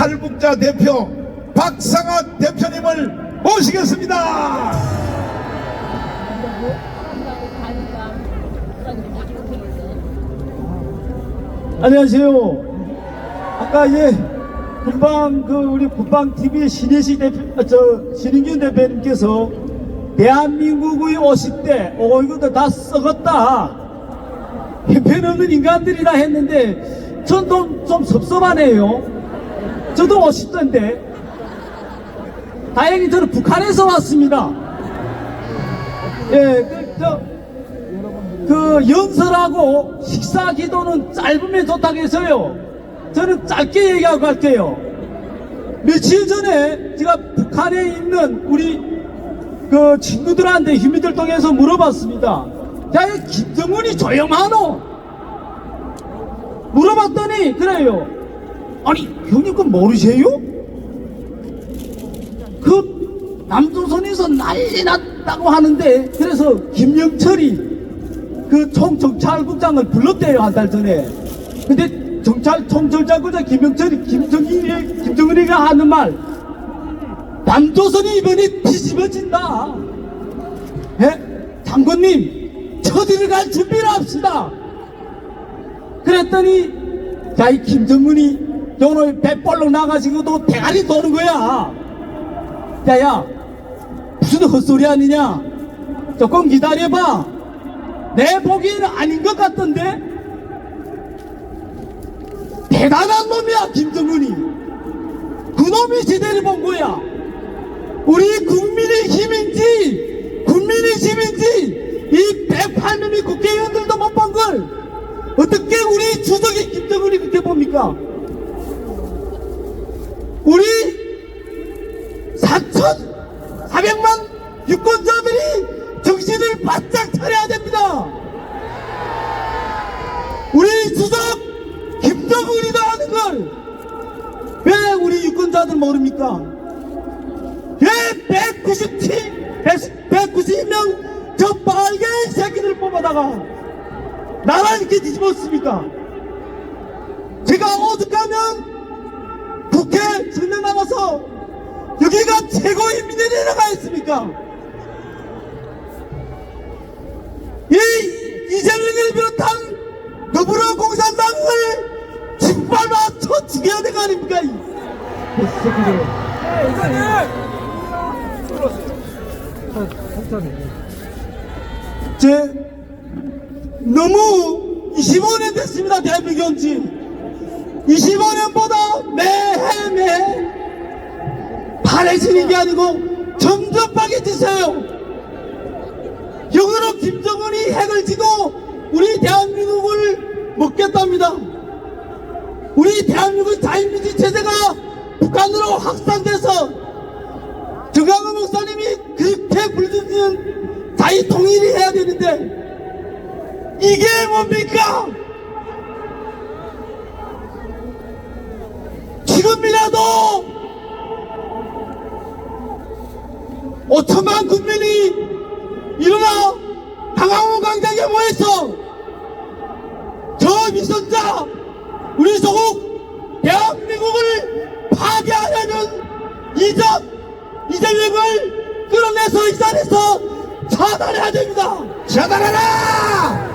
탈북자 대표 박상학 대표님을 모시겠습니다. 안녕하세요. 아까 이제 국방 그 우리 국방 TV 신혜식 대표 아, 저 신인균 대표님께서 대한민국의 50대 어 이것도 다 썩었다. 형편없는 인간들이라 했는데 전 좀 좀 섭섭하네요. 저도 50대인데 다행히 저는 북한에서 왔습니다. 예, 그, 저, 그 연설하고 식사 기도는 짧으면 좋다고 해서요. 저는 짧게 얘기하고 갈게요. 며칠 전에 제가 북한에 있는 우리 그 친구들한테 휴민들 통해서 물어봤습니다. 야, 이 김정은이 조용하노? 물어봤더니 그래요. 아니, 형님 모르세요? 그 남조선에서 난리 났다고 하는데 그래서 김영철이 그 총정찰국장을 불렀대요 한 달 전에. 근데 정찰 총정찰국장 김영철이 김정일이 김정은이가 하는 말 남조선이 이번에 뒤집어진다. 예? 장군님 저들을 갈 준비를 합시다. 그랬더니 야이 김정은이 오늘 배볼록 나가지고도 대가리 도는 거야. 야야 무슨 헛소리 하느냐? 조금 기다려봐. 내 보기에는 아닌 것 같던데? 대단한 놈이야, 김정은이. 그놈이 제대로 본 거야. 우리 국민의 힘인지, 국민의 힘인지, 이 108명의 국회의원들도 못 본 걸, 어떻게 우리 주석의 김정은이 그렇게 봅니까? 우리 4,400만 유권자들이 정신을 바짝 차려야 됩니다. 우리 주석 김정은이다 하는 걸 왜 우리 유권자들 모릅니까? 왜 197, 190명 저 빨개 새끼들 뽑아다가 나라 이렇게 뒤집었습니까? 제가 오죽하면 여기가 최고의 민원이라가 있습니까? 이 이재명을 비롯한 더불어 공산당을 짓밟아 쳐 죽여야 될거 아닙니까? 제 너무 25년 됐습니다 대한민국 온지 25년보다 매해 매해 바래지는 게 아니고 점점 빠개지세요 역으로 김정은이 핵을 지고 우리 대한민국을 먹겠답니다 우리 대한민국 자유민주 체제가 북한으로 확산돼서 정강훈 목사님이 그렇게 불르는 자유 통일이 해야 되는데 이게 뭡니까? 지금이라도 5천만 국민이 일어나 강화문 광장에 모여서 저 위선자 우리 조국 대한민국을 파괴하려는 이적 이재명을 끌어내서 이 자리에서 차단해야 됩니다. 차단하라!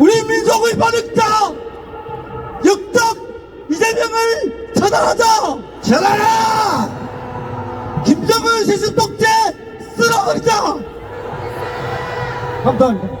우리 민족의 반역자 역적 이재명을 차단하자. 차단하라! 독재 쓸어버리자. 감사합니다.